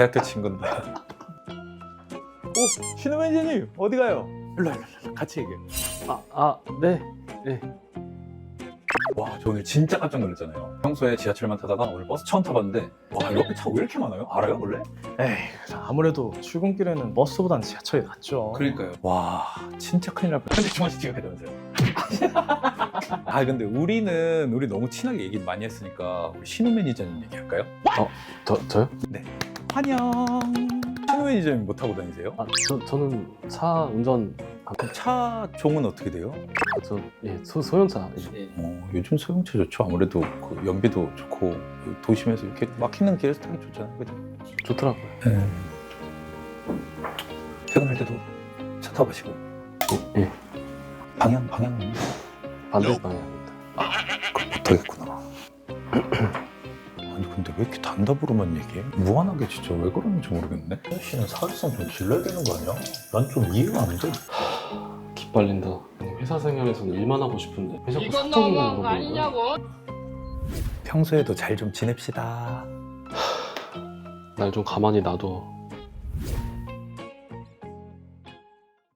대학교 친구인데. 오, 신우 매니저님 어디 가요? 일로 와, 일로 와, 일로 와. 같이 얘기해. 아, 아, 네. 와, 저 오늘 진짜 깜짝 놀랐잖아요. 평소에 지하철만 타다가 오늘 버스 처음 타봤는데 와, 옆에 차왜 이렇게 많아요? 알아요, 원래? 에이, 아무래도 출근길에는 버스보단 지하철이 낫죠. 그러니까요. 와, 진짜 큰일 날 뻔. 근데 주말 씨가 되면서요. 아, 근데 우리는 우리 너무 친하게 얘기 많이 했으니까 우리 신우 매니저님 얘기할까요? 저, 저요? 환영. 신우 매니저님 못 타고 다니세요? 아, 저, 저는 차 운전, 안- 그럼 차 종은 어떻게 돼요? 저, 예, 소, 소형차. 예. 어, 요즘 소형차 좋죠. 아무래도 그 연비도 좋고 그 도심에서 이렇게 막히는 길에서 타기 좋잖아요. 그죠? 좋더라고요. 네. 퇴근할 때도 차 타고 가시고 예, 방향 방향 반대 방향입니다. 그럼 못하겠구나. 근데 왜 이렇게 단답으로만 얘기해? 무한하게 진짜 왜 그러는지 모르겠네. 씨는 사회성 좀 길러야 되는 거 아니야? 난 좀 이해가 안 돼. 기빨린다. 회사 생활에서는 일만 하고 싶은데 왜 자꾸 이건 사적인 너무한 거거 아니냐고. 평소에도 잘 좀 지냅시다. 날 좀 가만히 놔둬.